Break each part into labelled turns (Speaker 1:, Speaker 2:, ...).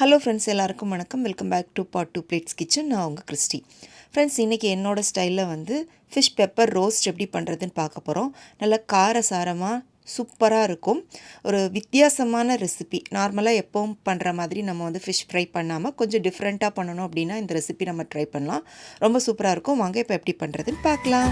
Speaker 1: Hello friends எல்லாருக்கும் வணக்கம். Welcome back to part two Plates Kitchen நான் உங்கள் கிறிஸ்டி. ஃப்ரெண்ட்ஸ் இன்றைக்கி என்னோடய ஸ்டைலில் வந்து ஃபிஷ் பெப்பர் ரோஸ்ட் எப்படி பண்ணுறதுன்னு பார்க்க போகிறோம் நல்லா காரசாரமாக சூப்பராக இருக்கும். ஒரு வித்தியாசமான ரெசிபி நார்மலாக எப்போவும் பண்ணுற மாதிரி நம்ம வந்து ஃபிஷ் ஃப்ரை பண்ணாமல் கொஞ்சம் டிஃப்ரெண்ட்டாக பண்ணணும் அப்படின்னா இந்த ரெசிபி நம்ம ட்ரை பண்ணலாம். ரொம்ப சூப்பராக இருக்கும். வாங்க இப்போ எப்படி பண்ணுறதுன்னு பார்க்கலாம்.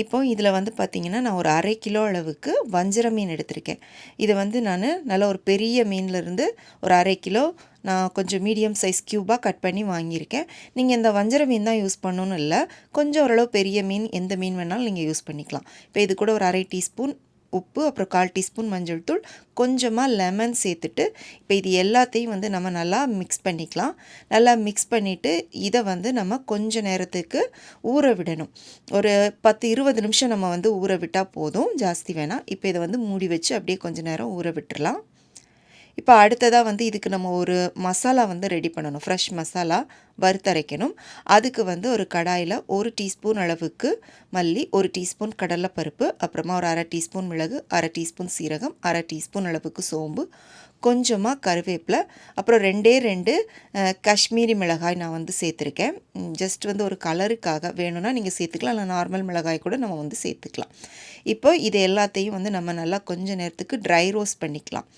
Speaker 1: இப்போ இதில் வந்து பார்த்திங்கன்னா நான் ஒரு அரை கிலோ அளவுக்கு வஞ்சிர மீன் எடுத்திருக்கேன். இது வந்து நான் நல்ல ஒரு பெரிய மீன்லேருந்து ஒரு அரை கிலோ நான் கொஞ்சம் மீடியம் சைஸ் க்யூபாக கட் பண்ணி வாங்கியிருக்கேன். நீங்கள் இந்த வஞ்சர மீன் தான் யூஸ் பண்ணணும்னு இல்லை கொஞ்சம் ஓரளவு பெரிய மீன் எந்த மீன் வேணாலும் நீங்கள் யூஸ் பண்ணிக்கலாம். இப்போ இது கூட ஒரு அரை டீஸ்பூன் உப்பு அப்புறம் கால் டீஸ்பூன் மஞ்சள் தூள் கொஞ்சமாக லெமன் சேர்த்துட்டு இப்போ இது எல்லாத்தையும் வந்து நம்ம நல்லா மிக்ஸ் பண்ணிக்கலாம். நல்லா மிக்ஸ் பண்ணிவிட்டு இதை வந்து நம்ம கொஞ்ச நேரத்துக்கு ஊற விடணும். ஒரு பத்து இருபது நிமிஷம் நம்ம வந்து ஊற விட்டால் போதும். ஜாஸ்தி வேணாம். இப்போ இதை வந்து மூடி வச்சு அப்படியே கொஞ்சம் நேரம் ஊற விட்டுடலாம் இப்போ அடுத்ததாக வந்து இதுக்கு நம்ம ஒரு மசாலா வந்து ரெடி பண்ணணும். ஃப்ரெஷ் மசாலா வறுத்தரைக்கணும். அதுக்கு வந்து ஒரு கடாயில் ஒரு டீஸ்பூன் அளவுக்கு மல்லி ஒரு டீஸ்பூன் கடலைப்பருப்பு அப்புறமா ஒரு அரை டீஸ்பூன் மிளகு அரை டீஸ்பூன் சீரகம் அரை டீஸ்பூன் அளவுக்கு சோம்பு கொஞ்சமாக கருவேப்பிலை அப்புறம் ரெண்டே ரெண்டு காஷ்மீரி மிளகாய் நான் வந்து சேர்த்துருக்கேன். ஜஸ்ட் வந்து ஒரு கலருக்காக வேணும்னா நீங்கள் சேர்த்துக்கலாம். இல்லை நார்மல் மிளகாய் கூட நம்ம வந்து சேர்த்துக்கலாம். இப்போ இது எல்லாத்தையும் வந்து நம்ம நல்லா கொஞ்சம் நேரத்துக்கு ட்ரை ரோஸ்ட் பண்ணிக்கலாம்.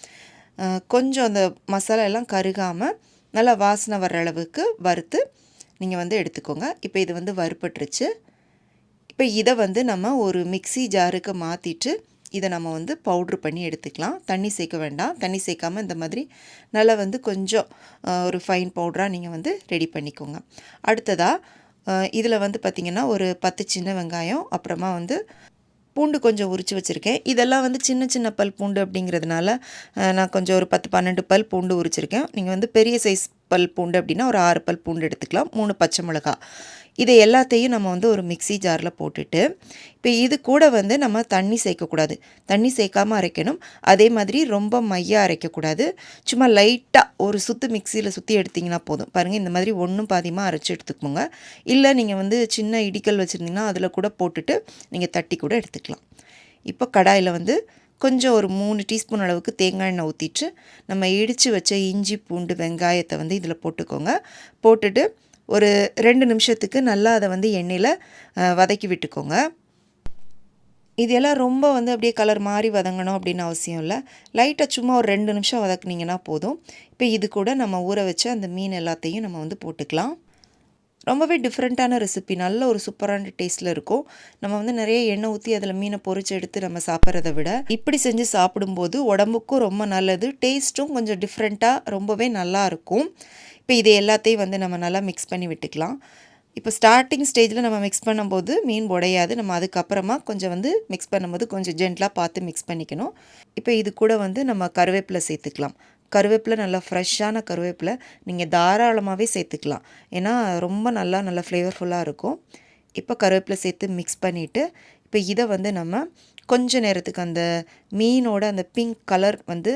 Speaker 1: கொஞ்சம் அந்த மசாலா எல்லாம் கருகாமல் நல்லா வாசனை வர்ற அளவுக்கு வறுத்து நீங்கள் வந்து எடுத்துக்கோங்க. இப்போ இது வந்து வறுப்பட்டுருச்சு இப்போ இதை வந்து நம்ம ஒரு மிக்சி ஜாருக்கு மாற்றிட்டு இதை நம்ம வந்து பவுட்ரு பண்ணி எடுத்துக்கலாம். தண்ணி சேர்க்க வேண்டாம். தண்ணி சேர்க்காமல் இந்த மாதிரி நல்லா வந்து கொஞ்சம் ஒரு ஃபைன் பவுடராக நீங்கள் வந்து ரெடி பண்ணிக்கோங்க. அடுத்ததாக இதில் வந்து பார்த்திங்கன்னா ஒரு பத்து சின்ன வெங்காயம் அப்புறமா வந்து பூண்டு கொஞ்சம் உரித்து வச்சுருக்கேன். இதெல்லாம் வந்து சின்ன சின்ன பல் பூண்டு அப்படிங்கிறதுனால நான் கொஞ்சம் ஒரு பத்து பன்னெண்டு பல் பூண்டு உரிச்சிருக்கேன். நீங்கள் வந்து பெரிய சைஸ் பல் பூண்டு அப்படின்னா ஒரு ஆறு பல் பூண்டு எடுத்துக்கலாம். மூணு பச்சை மிளகா. இதை எல்லாத்தையும் நம்ம வந்து ஒரு மிக்சி ஜாரில் போட்டுட்டு இப்போ இது கூட வந்து நம்ம தண்ணி சேர்க்கக்கூடாது. தண்ணி சேர்க்காமல் அரைக்கணும். அதே மாதிரி ரொம்ப மையாக அரைக்கக்கூடாது. சும்மா லைட்டாக ஒரு சுற்று மிக்சியில் சுற்றி எடுத்திங்கன்னா போதும். பாருங்கள் இந்த மாதிரி ஒன்றும் பாதியமாக அரைச்சி எடுத்துக்கோங்க. இல்லை நீங்கள் வந்து சின்ன இடிக்கல் வச்சுருந்தீங்கன்னா அதில் கூட போட்டுட்டு நீங்கள் தட்டி கூட எடுத்துக்கலாம். இப்போ கடாயில் வந்து கொஞ்சம் ஒரு மூணு டீஸ்பூன் அளவுக்கு தேங்காய் எண்ணெய் ஊற்றிட்டு நம்ம இடித்து வச்ச இஞ்சி பூண்டு வெங்காயத்தை வந்து இதில் போட்டுக்கோங்க. போட்டுட்டு ஒரு ரெண்டு நிமிஷத்துக்கு நல்லா அதை வந்து எண்ணெயில் வதக்கி விட்டுக்கோங்க. இது எல்லாம் ரொம்ப வந்து அப்படியே கலர் மாறி வதங்கணும் அப்படின்னு அவசியம் இல்லை. லைட்டாக சும்மா ஒரு ரெண்டு நிமிஷம் வதக்குனிங்கன்னா போதும். இப்போ இது கூட நம்ம ஊற வச்ச அந்த மீன் எல்லாத்தையும் நம்ம வந்து போட்டுக்கலாம். ரொம்பவே டிஃப்ரெண்ட்டான ரெசிபி நல்ல ஒரு சூப்பரான டேஸ்ட்டில் இருக்கும். நம்ம வந்து நிறைய எண்ணெய் ஊற்றி அதில் மீனை பொறிச்சு எடுத்து நம்ம சாப்பிட்றத விட இப்படி செஞ்சு சாப்பிடும்போது உடம்புக்கும் ரொம்ப நல்லது டேஸ்ட்டும் கொஞ்சம் டிஃப்ரெண்ட்டாக ரொம்பவே நல்லா இருக்கும். இப்போ இது எல்லாத்தையும் வந்து நம்ம நல்லா மிக்ஸ் பண்ணி விட்டுக்கலாம். இப்போ ஸ்டார்டிங் ஸ்டேஜில் நம்ம மிக்ஸ் பண்ணும்போது மீன் உடையாது. நம்ம அதுக்கப்புறமா கொஞ்சம் வந்து மிக்ஸ் பண்ணும்போது கொஞ்சம் ஜென்ட்லாக பார்த்து மிக்ஸ் பண்ணிக்கணும். இப்போ இது கூட வந்து நம்ம கருவேப்பிலை சேர்த்துக்கலாம். கருவேப்பிலை நல்லா ஃப்ரெஷ்ஷான கருவேப்பிலை நீங்கள் தாராளமாகவே சேர்த்துக்கலாம். ஏன்னா ரொம்ப நல்லா நல்லா ஃப்ளேவர்ஃபுல்லாக இருக்கும். இப்போ கருவேப்பிலை சேர்த்து மிக்ஸ் பண்ணிவிட்டு இப்போ இதை வந்து நம்ம கொஞ்ச நேரத்துக்கு அந்த மீனோட அந்த பிங்க் கலர் வந்து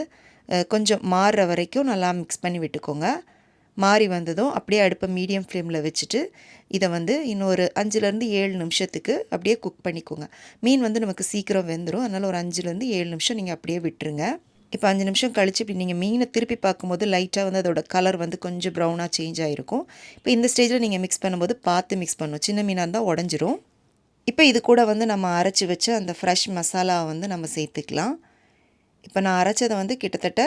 Speaker 1: கொஞ்சம் மாறுற வரைக்கும் நல்லா மிக்ஸ் பண்ணி விட்டுக்கோங்க. மாறி வந்ததும் அப்படியே அடுப்பை மீடியம் ஃப்ளேமில் வச்சுட்டு இதை வந்து இன்னொரு அஞ்சுலேருந்து ஏழு நிமிஷத்துக்கு அப்படியே குக் பண்ணிக்கோங்க. மீன் வந்து நமக்கு சீக்கிரம் வெந்துடும் அதனால் ஒரு அஞ்சுலேருந்து ஏழு நிமிஷம் நீங்கள் அப்படியே விட்டுருங்க. இப்போ அஞ்சு நிமிஷம் கழித்து இப்படி நீங்கள் மீனை திருப்பி பார்க்கும்போது லைட்டாக வந்து அதோட கலர் வந்து கொஞ்சம் ப்ரௌனாக சேஞ்ச் ஆகிருக்கும் இப்போ இந்த ஸ்டேஜில் நீங்கள் மிக்ஸ் பண்ணும்போது பார்த்து மிக்ஸ் பண்ணணும். சின்ன மீனாக இருந்தால் உடஞ்சிரும். இப்போ இது கூட வந்து நம்ம அரைச்சி வச்ச அந்த ஃப்ரெஷ் மசாலாவை வந்து நம்ம சேர்த்துக்கலாம். இப்போ நான் அரைச்சதை வந்து கிட்டத்தட்ட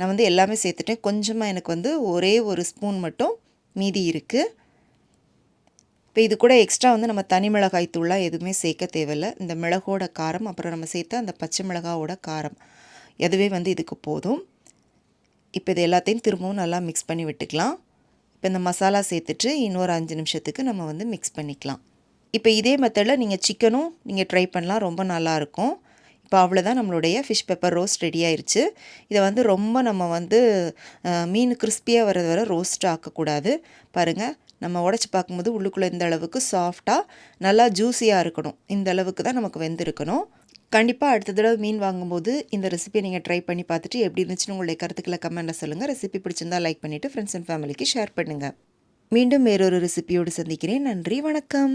Speaker 1: நான் வந்து எல்லாமே சேர்த்துட்டேன். கொஞ்சமாக எனக்கு வந்து ஒரே ஒரு ஸ்பூன் மட்டும் மீதி இருக்குது இப்போ இது கூட எக்ஸ்ட்ரா வந்து நம்ம தனி மிளகாய் தூளாக எதுவுமே சேர்க்க தேவையில்லை. இந்த மிளகோட காரம் அப்புறம் நம்ம சேர்த்த அந்த பச்சை மிளகாவோட காரம். எதுவே வந்து இதுக்கு போதும். இப்போ இது எல்லாத்தையும் திரும்பவும் நல்லா மிக்ஸ் பண்ணி விட்டுக்கலாம். இப்போ இந்த மசாலா சேர்த்துட்டு இன்னொரு அஞ்சு நிமிஷத்துக்கு நம்ம வந்து மிக்ஸ் பண்ணிக்கலாம். இப்போ இதே மெத்தடில் நீங்கள் சிக்கனும் நீங்கள் ட்ரை பண்ணலாம். ரொம்ப நல்லாயிருக்கும் இப்போ அவ்வளோதான் நம்மளுடைய ஃபிஷ் பெப்பர் ரோஸ்ட் ரெடி ஆயிடுச்சு இதை வந்து ரொம்ப நம்ம வந்து மீன் கிறிஸ்பியாக வர்றது வர ரோஸ்ட் ஆக்கக்கூடாது. பாருங்கள் நம்ம உடச்சி பார்க்கும்போது உள்ளுக்குள்ளே இந்த அளவுக்கு சாஃப்டாக நல்லா ஜூஸியாக இருக்கணும். இந்த அளவுக்கு தான் நமக்கு வெந்திருக்கணும். கண்டிப்பாக அடுத்த தடவை மீன் வாங்கும்போது இந்த ரெசிபியை நீங்கள் ட்ரை பண்ணி பார்த்துட்டு எப்படி இருந்துச்சுன்னு உங்களுடைய கருத்துக்களை கமெண்ட்டில் சொல்லுங்கள் ரெசிபி பிடிச்சிருந்தால் லைக் பண்ணிவிட்டு ஃப்ரெண்ட்ஸ் அண்ட் ஃபேமிலிக்கு ஷேர் பண்ணுங்கள் மீண்டும் வேறொரு ரெசிபியோடு சந்திக்கிறேன். நன்றி வணக்கம்.